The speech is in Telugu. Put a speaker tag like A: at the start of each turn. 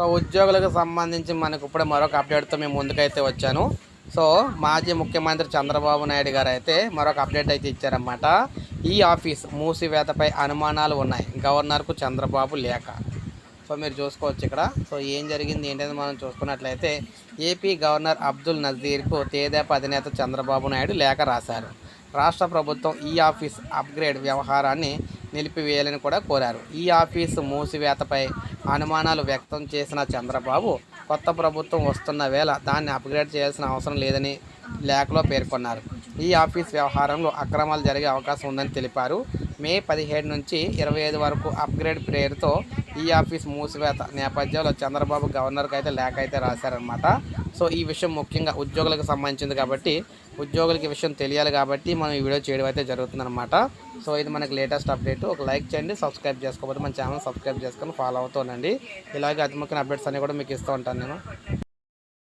A: సో ఉద్యోగులకు సంబంధించి మనకు ఇప్పుడే మరొక అప్డేట్తో మేము ముందుకైతే వచ్చాను. సో మాజీ ముఖ్యమంత్రి చంద్రబాబు నాయుడు గారు అయితే మరొక అప్డేట్ అయితే ఇచ్చారన్నమాట. ఈ ఆఫీస్ మూసివేతపై అనుమానాలు ఉన్నాయి. గవర్నర్కు చంద్రబాబు లేఖ సో మీరు చూసుకోవచ్చు ఇక్కడ. సో ఏం జరిగింది ఏంటనేది మనం చూసుకున్నట్లయితే ఏపీ గవర్నర్ అబ్దుల్ నజీర్కు తేదేప అధినేత చంద్రబాబు నాయుడు లేఖ రాశారు. రాష్ట్ర ప్రభుత్వం ఈ ఆఫీస్ అప్గ్రేడ్ వ్యవహారాన్ని నిలిపివేయాలని కూడా కోరారు. ఈ ఆఫీసు మూసివేతపై అనుమానాలు వ్యక్తం చేసిన చంద్రబాబు కొత్త ప్రభుత్వం వస్తున్న వేళ దాన్ని అప్గ్రేడ్ చేయాల్సిన అవసరం లేదని లేఖలో పేర్కొన్నారు. ఈ ఆఫీస్ వ్యవహారంలో అక్రమాలు జరిగే అవకాశం ఉందని తెలిపారు. మే పదిహేడు నుంచి ఇరవై ఐదు వరకు అప్గ్రేడ్ పేరుతో ఈ ఆఫీస్ మూసివేత నేపథ్యంలో చంద్రబాబు గవర్నర్కి అయితే లేఖ అయితే రాశారనమాట సో ఈ విషయం ముఖ్యంగా ఉద్యోగులకు సంబంధించింది కాబట్టి ఉద్యోగులకి విషయం తెలియాలి కాబట్టి మనం ఈ వీడియో చేయడం అయితే జరుగుతుందన్నమాట. సో ఇది మనకి లేటెస్ట్ అప్డేట్. ఒక లైక్ చేయండి సబ్స్క్రైబ్ చేసుకోకపోతే మన ఛానల్ సబ్స్క్రైబ్ చేసుకొని ఫాలో అవుతానండి ఇలాగే అతి ముఖ్యమైన అప్డేట్స్ అన్నీ కూడా మీకు ఇస్తూ ఉంటాను నేను.